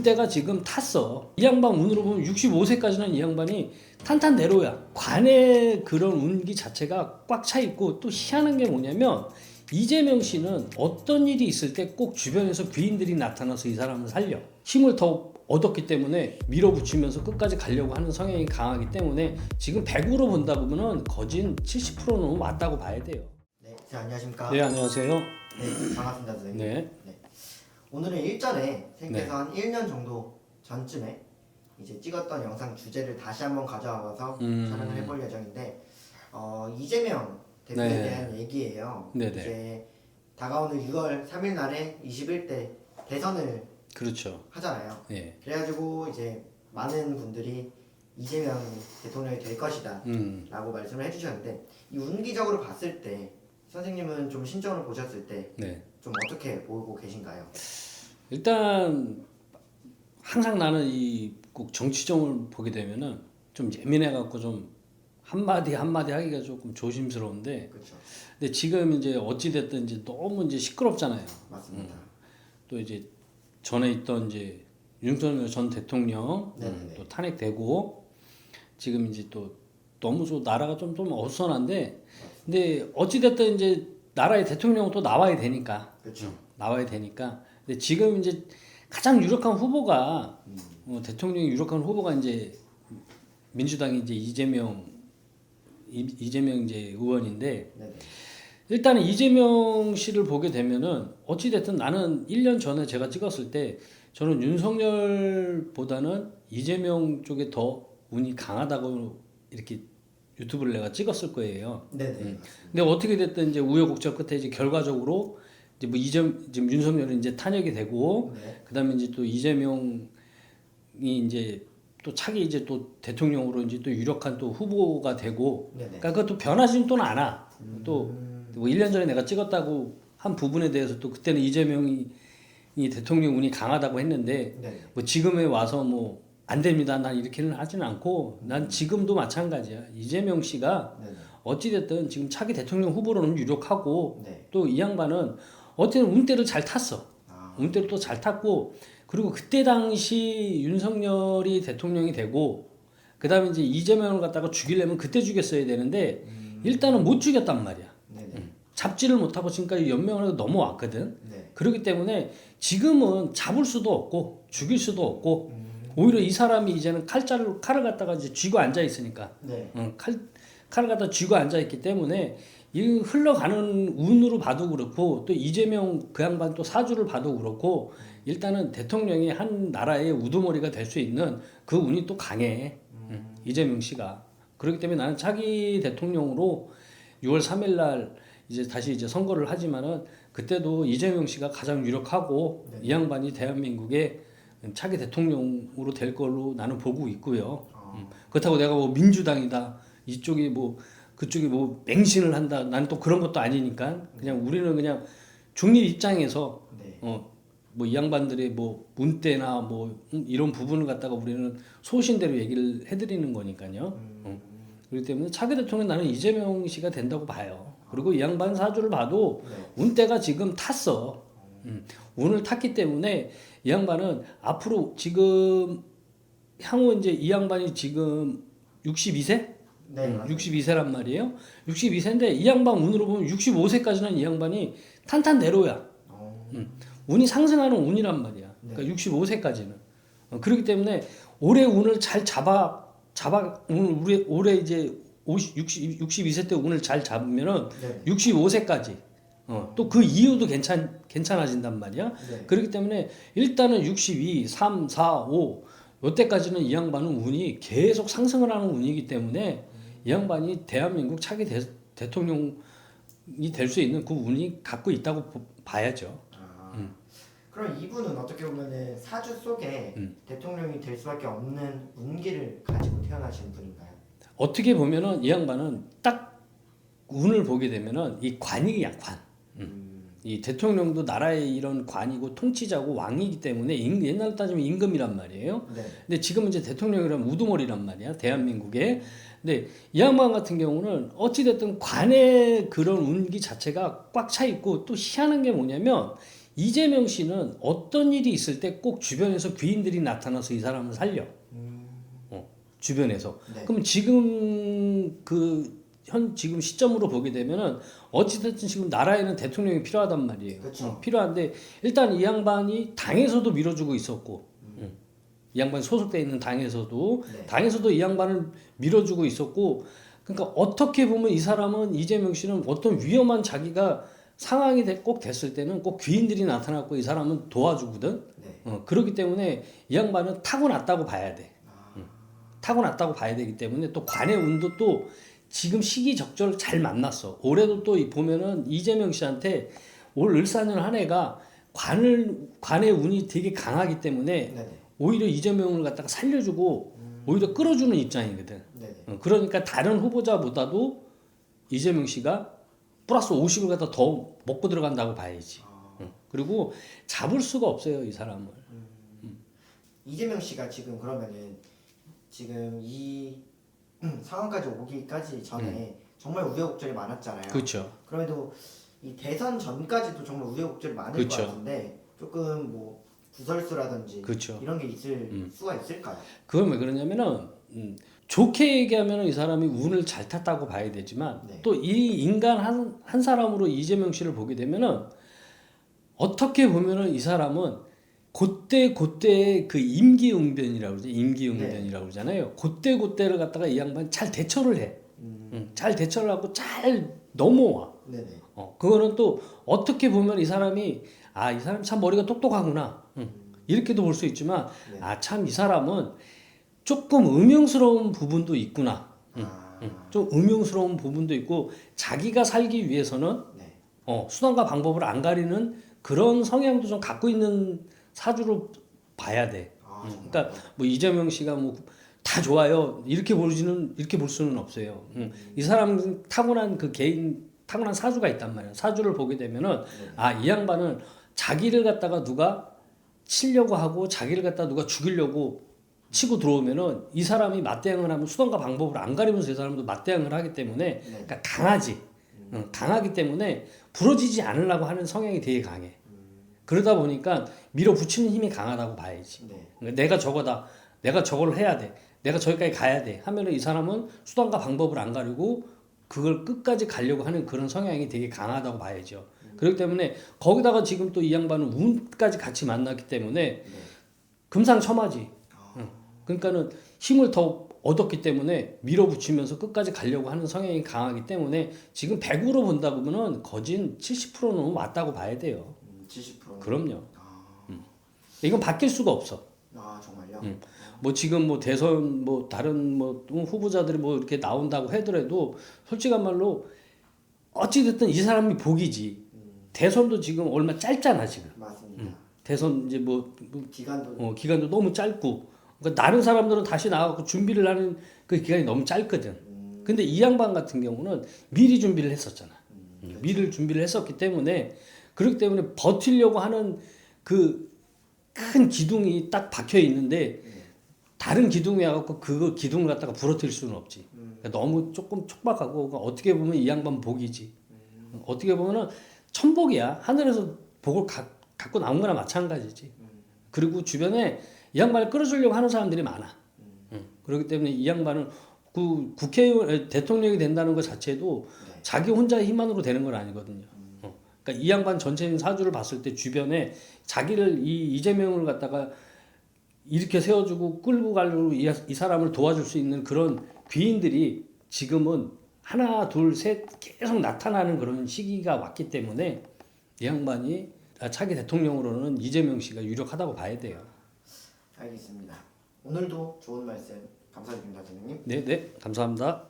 운때가 지금 탔어. 이 양반 운으로 보면 65세까지는 이 양반이 탄탄대로야. 관의 그런 운기 자체가 꽉 차 있고 또 희한한 게 뭐냐면 이재명 씨는 어떤 일이 있을 때 꼭 주변에서 귀인들이 나타나서 이 사람을 살려. 힘을 더 얻었기 때문에 밀어붙이면서 끝까지 가려고 하는 성향이 강하기 때문에 지금 100으로 본다 보면은 거진 70%는 왔다고 봐야 돼요. 네, 네, 안녕하십니까. 네, 안녕하세요. 네, 반갑습니다, 선생님. 네. 오늘은 일전에 선생님께서 네. 한 1년 정도 전쯤에 이제 찍었던 영상 주제를 다시 한번 가져와서 음. 촬영을 해볼 예정인데 어, 이재명 대표에 네. 대한 얘기예요. 네네. 이제 다가오는 6월 3일 날에 21대 대선을 그렇죠. 하잖아요. 예. 그래가지고 이제 많은 분들이 이재명 대통령이 될 것이다. 음. 라고 말씀을 해주셨는데 이 운기적으로 봤을 때 선생님은 좀 신청을 보셨을 때 좀 네. 어떻게 보고 계신가요? 일단 항상 나는 이 꼭 정치점을 보게 되면은 좀 예민해 갖고 좀 한마디 한마디 하기가 조금 조심스러운데 그렇죠. 근데 지금 이제 어찌 됐든 이제 너무 이제 시끄럽잖아요. 맞습니다. 또 이제 전에 있던 이제 윤석열 전 대통령 네네네. 음, 또 탄핵되고 지금 이제 또 너무 좀 나라가 좀 좀 어수선한데 근데 어찌 됐든 이제 나라의 대통령은 또 나와야 되니까 그렇죠. 나와야 되니까. 근데 지금 이제 가장 유력한 후보가 어, 대통령이 유력한 후보가 이제 민주당이 이제 이재명 이, 이재명 이제 의원인데 네네. 일단은 이재명 씨를 보게 되면은 어찌 됐든 나는 1년 전에 제가 찍었을 때 저는 윤석열보다는 이재명 쪽에 더 운이 강하다고 이렇게 유튜브를 내가 찍었을 거예요. 네네. 음. 맞습니다. 근데 어떻게 됐든 이제 우여곡절 끝에 이제 결과적으로 이제 뭐 이점 지금 윤석열은 이제 탄핵이 되고 네. 그다음에 이제 또 이재명이 이제 또 차기 이제 또 대통령으로 이제 또 유력한 또 후보가 되고 네네. 그러니까 그것도 변하지는 또는 않아. 또 음, 뭐 1년 전에 내가 찍었다고 한 부분에 대해서 또 그때는 이재명이 이 대통령 운이 강하다고 했는데 네. 뭐 지금에 와서 뭐 안 됩니다. 난 이렇게는 하지는 않고 난 지금도 마찬가지야. 이재명 씨가 네네. 어찌됐든 지금 차기 대통령 후보로는 유력하고 네. 또 이 양반은 어쨌든 운대를 잘 탔어. 아, 운대를 또 잘 탔고 그리고 그때 당시 윤석열이 대통령이 되고 그다음에 이제 이재명을 갖다가 죽이려면 그때 죽였어야 되는데 음, 일단은 못 죽였단 말이야. 네네. 잡지를 못하고 지금까지 연명을 해서 넘어왔거든. 네. 그렇기 때문에 지금은 잡을 수도 없고 죽일 수도 없고 음, 오히려 이 사람이 이제는 칼자를 칼을 갖다가 이제 쥐고 앉아 있으니까 네. 응, 칼 칼을 갖다 쥐고 앉아 있기 때문에 이 흘러가는 운으로 봐도 그렇고 또 이재명 그 양반 또 사주를 봐도 그렇고 일단은 대통령이 한 나라의 우두머리가 될 수 있는 그 운이 또 강해 응, 이재명 씨가 그렇기 때문에 나는 차기 대통령으로 6월 3일 날 이제 다시 이제 선거를 하지만은 그때도 이재명 씨가 가장 유력하고 네. 이 양반이 대한민국의 차기 대통령으로 될 걸로 나는 보고 있고요. 아, 음. 그렇다고 내가 뭐 민주당이다 이쪽이 뭐 그쪽이 뭐 맹신을 한다 난 또 그런 것도 아니니까 그냥 우리는 그냥 중립 입장에서 네. 어 뭐 이 양반들의 뭐 문대나 뭐 음, 이런 부분을 갖다가 우리는 소신대로 얘기를 해드리는 거니까요. 음, 그렇기 때문에 차기 대통령 나는 이재명 씨가 된다고 봐요. 그리고 이 양반 사주를 봐도 네. 운때가 지금 탔어. 음, 운을 탔기 때문에 이 양반은 앞으로 지금 향후 이제 이 양반이 지금 62세? 네. 음, 맞아요. 62세란 말이에요. 62세인데 이 양반 운으로 보면 65세까지는 이 양반이 탄탄대로야. 어, 운이 상승하는 운이란 말이야. 그러니까 65세까지는. 어, 그렇기 때문에 올해 운을 잘 잡아 잡아 오늘 올해 올해 이제 50, 60, 62세 때 운을 잘 잡으면은 네. 65세까지 어, 또 그 이후도 괜찮 괜찮아진단 말이야. 네. 그렇기 때문에 일단은 62, 3, 4, 5 요때까지는 이 양반은 운이 계속 상승을 하는 운이기 때문에 이 양반이 대한민국 차기 대, 대통령이 될 수 있는 그 운이 갖고 있다고 보- 봐야죠. 아, 음. 그럼 이분은 어떻게 보면은 사주 속에 음. 대통령이 될 수밖에 없는 운기를 가지고 태어나신 분인가요? 어떻게 보면은 이 양반은 딱 운을 보게 되면은 이 관이야 관. 음, 이 대통령도 나라의 이런 관이고 통치자고 왕이기 때문에 임- 옛날 따지면 임금이란 말이에요. 네. 근데 지금 이제 대통령이라면 우두머리란 말이야 대한민국에. 근데 이 양반 같은 경우는 어찌 됐든 관의 그런 운기 자체가 꽉 차 있고 또 희한한 게 뭐냐면 이재명 씨는 어떤 일이 있을 때 꼭 주변에서 귀인들이 나타나서 이 사람을 살려. 어, 주변에서. 네. 그럼 지금 그 현 지금 시점으로 보게 되면은 어찌됐든 지금 나라에는 대통령이 필요하단 말이에요. 그쵸. 어, 필요한데 일단 이 양반이 당에서도 밀어주고 있었고, 음. 이 양반 소속돼 있는 당에서도 네. 당에서도 이 양반을 밀어주고 있었고, 그러니까 어떻게 보면 이 사람은 이재명 씨는 어떤 위험한 자기가 상황이 돼- 꼭 됐을 때는 꼭 귀인들이 나타났고 이 사람은 도와주거든. 네. 어, 그렇기 때문에 이 양반은 타고났다고 봐야 돼. 아, 음. 타고났다고 봐야 되기 때문에 또 관의 운도 또 지금 시기적절 잘 만났어. 올해도 또 이- 보면은 이재명 씨한테 올 을사년 한 해가 관을 관의 운이 되게 강하기 때문에 네네. 오히려 이재명을 갖다가 살려주고 오히려 끌어주는 입장이거든. 네네. 어, 그러니까 다른 후보자보다도 이재명 씨가 플러스 50을 갖다 더 먹고 들어간다고 봐야지. 아, 어, 그리고 잡을 수가 없어요 이 사람을. 이재명 씨가 지금 그러면은 지금 이 상황까지 오기까지 전에 정말 우여곡절이 많았잖아요. 음. 그렇죠. 그럼에도 이 대선 전까지도 정말 우여곡절이 많을 그쵸. 것 같은데 조금 뭐 구설수라든지 그쵸. 이런 게 있을 음. 수가 있을까요? 그건 왜 그러냐면은 음, 좋게 얘기하면은 이 사람이 운을 잘 탔다고 봐야 되지만 네. 또 이 인간 한, 한 사람으로 이재명 씨를 보게 되면은 어떻게 보면은 이 사람은 그때 그때의 그 임기응변이라고 그러죠. 임기응변이라고 그러잖아요. 그때 그때를 갖다가 이 양반 잘 대처를 해. 음, 음, 잘 대처를 하고 잘 넘어와. 네네. 어, 그거는 또 어떻게 보면 이 사람이 아 이 사람 참 머리가 똑똑하구나. 음, 이렇게도 볼 수 있지만 네. 아 참 이 사람은 조금 음흉스러운 부분도 있구나. 아, 음, 좀 음흉스러운 부분도 있고 자기가 살기 위해서는 네. 어, 수단과 방법을 안 가리는 그런 성향도 좀 갖고 있는 사주로 봐야 돼. 아, 음. 그러니까 뭐 이재명 씨가 뭐 다 좋아요 이렇게 보지는 이렇게 볼 수는 없어요. 음, 이 사람 타고난 그 개인 타고난 사주가 있단 말이야. 사주를 보게 되면은 네. 아이 양반은 자기를 갖다가 누가 치려고 하고 자기를 갖다 누가 죽이려고 치고 들어오면은 이 사람이 맞대응을 하면 수단과 방법을 안 가리면서 이 사람도 맞대응을 하기 때문에 네. 그러니까 강하지. 응, 강하기 때문에 부러지지 않으려고 하는 성향이 되게 강해. 그러다 보니까 밀어붙이는 힘이 강하다고 봐야지. 네. 그러니까 내가 저거다. 내가 저걸 해야 돼. 내가 저기까지 가야 돼. 하면은 이 사람은 수단과 방법을 안 가리고 그걸 끝까지 가려고 하는 그런 성향이 되게 강하다고 봐야죠. 그렇기 때문에 거기다가 지금 또 이 양반은 운까지 같이 만났기 때문에 금상첨화지. 응. 그러니까는 힘을 더 얻었기 때문에 밀어붙이면서 끝까지 가려고 하는 성향이 강하기 때문에 지금 100으로 본다 보면은 거진 70%는 왔다고 봐야 돼요. 음, 70%. 그럼요. 아, 이건 바뀔 수가 없어. 아 정말요? 음. 뭐 지금 뭐 대선 뭐 다른 뭐 후보자들이 뭐 이렇게 나온다고 하더라도 솔직한 말로 어찌 됐든 이 사람이 복이지. 대선도 지금 얼마 짧잖아 지금. 맞습니다. 대선 이제 뭐, 뭐 기간도 어, 기간도 너무 짧고 그러니까 다른 사람들은 다시 나가고 준비를 하는 그 기간이 너무 짧거든. 음, 근데 이 양반 같은 경우는 미리 준비를 했었잖아. 음, 음, 미리 준비를 했었기 때문에 그렇기 때문에 버티려고 하는 그 큰 기둥이 딱 박혀 있는데 다른 기둥이 와갖고 그거 기둥을 갖다가 부러뜨릴 수는 없지. 그러니까 너무 조금 촉박하고 그러니까 어떻게 보면 이 양반 복이지. 어떻게 보면은 천복이야. 하늘에서 복을 가, 갖고 나온 거나 마찬가지지. 그리고 주변에 이 양반을 끌어주려고 하는 사람들이 많아. 응. 그렇기 때문에 이 양반은 그 국회의원 에, 대통령이 된다는 것 자체도 네. 자기 혼자 의 힘만으로 되는 건 아니거든요. 어. 그러니까 이 양반 전체인 사주를 봤을 때 주변에 자기를 이 이재명을 갖다가 이렇게 세워주고 끌고 가려고 이, 이 사람을 도와줄 수 있는 그런 귀인들이 지금은 하나 둘 셋 계속 나타나는 그런 시기가 왔기 때문에 이 양반이 차기 대통령으로는 이재명 씨가 유력하다고 봐야 돼요. 알겠습니다. 오늘도 좋은 말씀 감사드립니다, 선생님. 네, 네, 감사합니다.